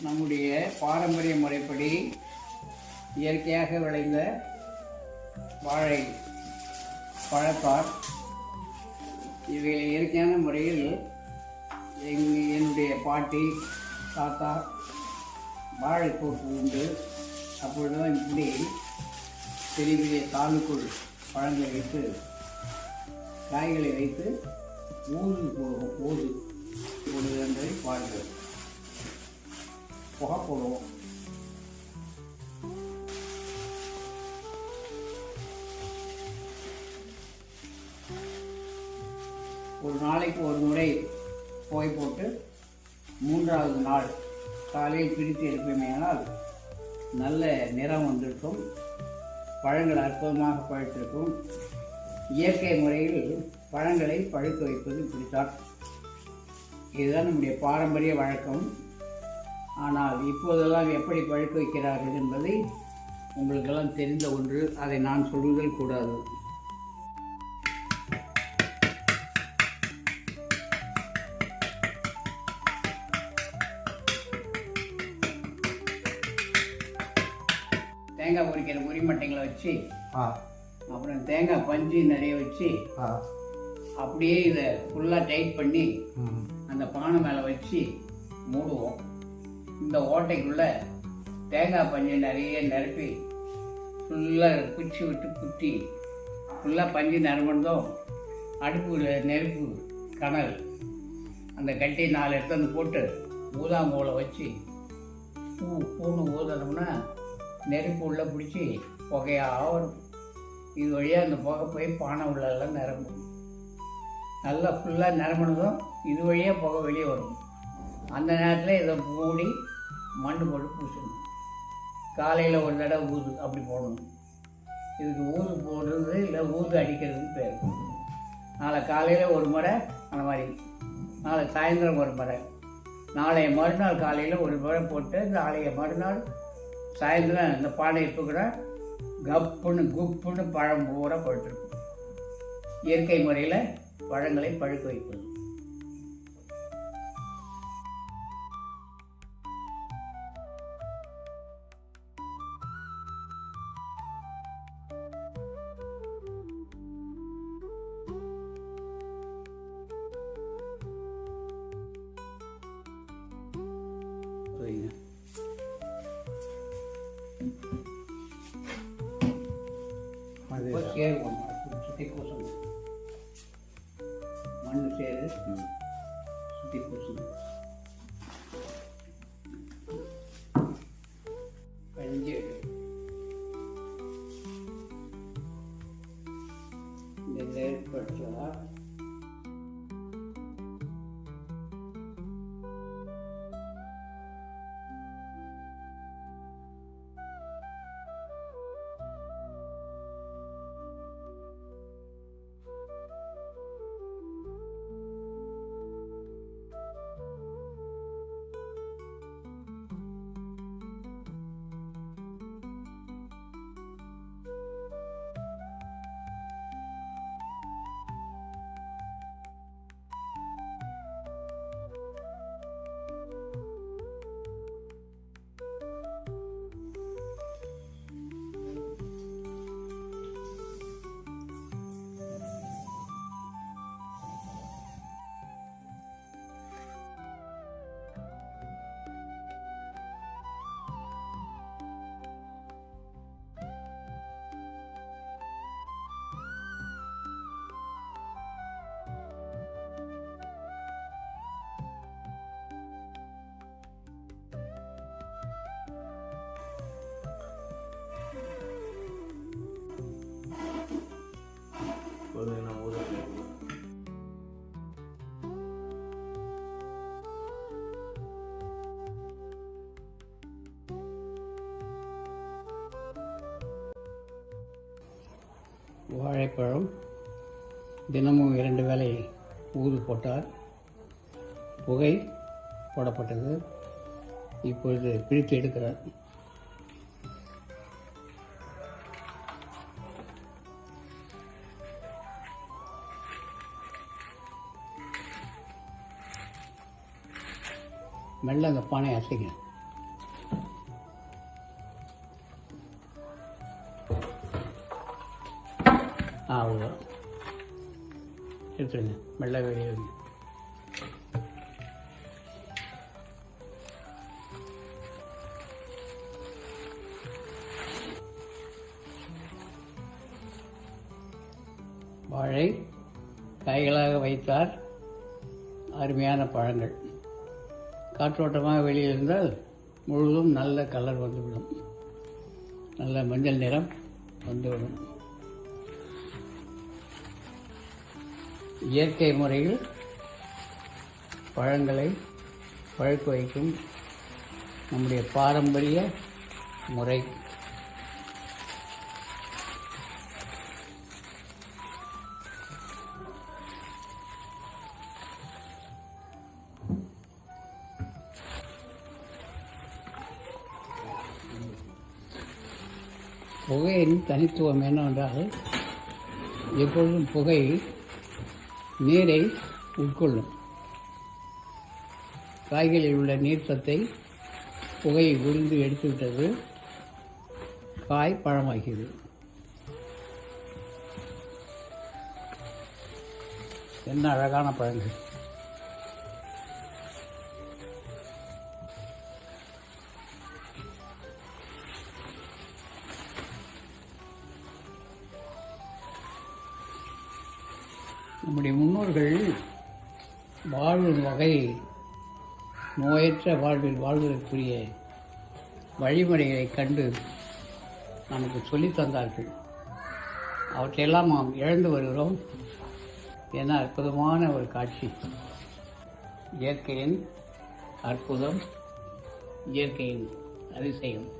நம்முடைய பாரம்பரிய முறைப்படி இயற்கையாக விளைந்த வாழை பழப்பார் இவைகளை இயற்கையான முறையில் எங் என்னுடைய பாட்டி தாத்தா வாழைப்பூக்கு உண்டு. அப்பொழுதுதான் இப்படி பெரிய பெரிய தாளுக்குள் பழங்களை வைத்து காய்களை வைத்து ஊது போகும் போடுவோம் ஒரு நாளைக்கு ஒரு முறை புகை போட்டு மூன்றாவது நாள் காலையில் பிரித்து எடுப்போமேயானால் நல்ல நிறம் வந்திருக்கும். பழங்கள் அற்புதமாக பழுத்திருக்கும். இயற்கை முறையில் பழங்களை பழுக்க வைப்பது இப்படித்தான். இதுதான் நம்முடைய பாரம்பரிய வழக்கம். ஆனால் இப்போதெல்லாம் எப்படி பழுக்க வைக்கிறார்கள் என்பதை உங்களுக்கெல்லாம் தெரிந்த ஒன்று அதை நான் சொல்வதில் கூடாது. தேங்காய் பொரிக்கிற பொரிமட்டைங்களை வச்சு ஆ. அப்புறம் தேங்காய் பஞ்சு நிறைய வச்சு ஆ. அப்படியே இதை ஃபுல்லாக டைட் பண்ணி அந்த பானை மேலே வச்சு மூடுவோம். இந்த ஓட்டைக்குள்ளே தேங்காய் பஞ்சு நிறைய நிரப்பி ஃபுல்லாக குச்சி விட்டு குத்தி ஃபுல்லாக பஞ்சு நிரம்பினதும் அடுப்பு நெருப்பு கனல் அந்த கட்டி நாலு எடுத்து போட்டு ஊதாங்கோலை வச்சு பூ பூன்னு ஊதனோம்னா நெருப்பு உள்ளே பிடிச்சி புகையாக வரும். இது வழியாக அந்த புகை போய் பானை உள்ளெல்லாம் நிரம்பும். நல்லா ஃபுல்லாக நிரம்பினதும் இது வழியாக புகை வெளியே வரும். அந்த நேரத்தில் இதை மூடி மண் போட்டு பூசணும். காலையில் ஒரு தடவை ஊது அப்படி போடணும். இதுக்கு ஊது போடுறது இல்லை ஊது அடிக்கிறதுன்னு பேர். நாளை காலையில் ஒரு முறை அந்த மாதிரி. நாளை சாயந்தரம் ஒரு முறை. நாளைய மறுநாள் காலையில் ஒரு முறை போட்டு நாளைய மறுநாள் சாயந்தரம் இந்த பானை இப்போ கூட கப்புன்னு குப்புன்னு பழம் பூரா பழுத்திருக்கும். இயற்கை முறையில் பழங்களை பழுக்க வைப்பது. அது இப்போ சேரு ஒன்று சுற்றி பூசணும் மண் சேரு சுற்றி பூசணும் வாழைப்பழம் தினமும் இரண்டு வேளை ஊது போட்டார் புகை போடப்பட்டது. இப்பொழுது பிரித்து எடுக்கிறார் மெல்ல அந்த பானையை அசைக்கிறேன். அவ்வளோ எடுத்துருங்க. மெல்ல வெளியே வாழை காய்களாக வைத்தார். அருமையான பழங்கள். காற்றோட்டமாக வெளியே இருந்தால் முழுதும் நல்ல கலர் வந்துவிடும். நல்ல மஞ்சள் நிறம் வந்துவிடும். இயற்கை முறையில் பழங்களை பழுக்க வைக்கும் நம்முடைய பாரம்பரிய முறை. புகையின் தனித்துவம் என்னவென்றால் எப்பொழுதும் புகை நீரை உட்கொள்ளும். காய்களில் உள்ள நீர் சத்தை புகையை உறிந்து எடுத்துவிட்டது காய் பழமாகிறது. என்ன அழகான பழங்கள். நம்முடைய முன்னோர்கள் வாழும் வகை நோயற்ற வாழ்வில் வாழ்வதற்குரிய வழிமுறைகளை கண்டு நமக்கு சொல்லித் தந்தார்கள். அவற்றையெல்லாம் நாம் இழந்து வருகிறோம். என அற்புதமான ஒரு காட்சி. இயற்கையின் அற்புதம் இயற்கையின் அதிசயம்.